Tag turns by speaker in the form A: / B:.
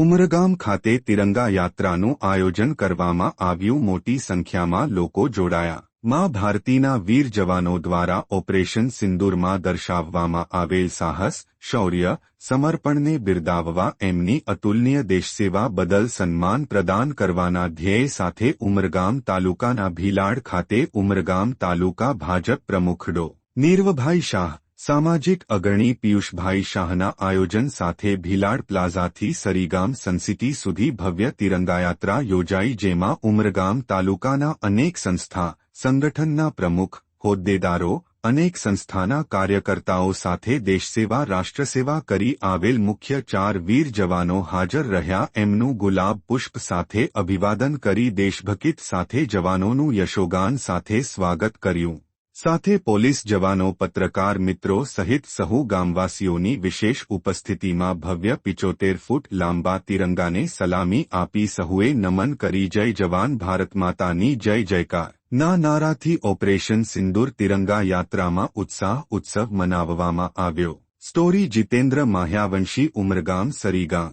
A: उमरगाम ખાતે तिरंगा यात्राનો આયોજન કરવામાં આવ્યું મોટી સંખ્યામાં લોકો જોડાયા માં ભારતીના વીર જવાનો દ્વારા ઓપરેશન સિંદૂરમાં દર્શાવવામાં આવેલ સાહસ शौर्य સમર્પણને બિરદાવવા એમની અતુલન્ય દેશ સેવા બદલ સન્માન પ્રદાન કરવાના ધ્યેય સાથે ઉમરગામ તાલુકાના ભીલાડ ખાતે ઉમરગામ તાલુકા ભાજપ પ્રમુખ ડો નિર્વભાઈ શાહ सामाजिक अग्रणी पीयूष भाई शाहना आयोजन साथ भीलाड़ प्लाजा थी सरीगाम संसिटी सुधी भव्य तिरंगा यात्रा योजाई जेमा उमरगाम तालुकाना अनेक संस्था संगठनना प्रमुख होद्देदारों अनेक संस्थाना कार्यकर्ताओं साथ देशसेवा राष्ट्रसेवा करी आवेल मुख्य चार वीर जवानों हाजर रहा एमन गुलाब पुष्प साथ अभिवादन करी देशभकित साथ जवानों यशोगान साथ स्वागत करूं સાથે પોલીસ જવાનો પત્રકાર મિત્રો સહિત સહુ ગામવાસીઓની વિશેષ ઉપસ્થિતિમાં ભવ્ય પિચોતેર ફૂટ લાંબા તિરંગાને સલામી આપી સહુએ નમન કરી જય જવાન ભારત માતાની જય જયકાર ના નારાથી ઓપરેશન સિંદૂર તિરંગા યાત્રામાં ઉત્સાહ ઉત્સવ મનાવવામાં આવ્યો સ્ટોરી જીતેન્દ્ર માહ્યાવંશી ઉમરગામ સરીગામ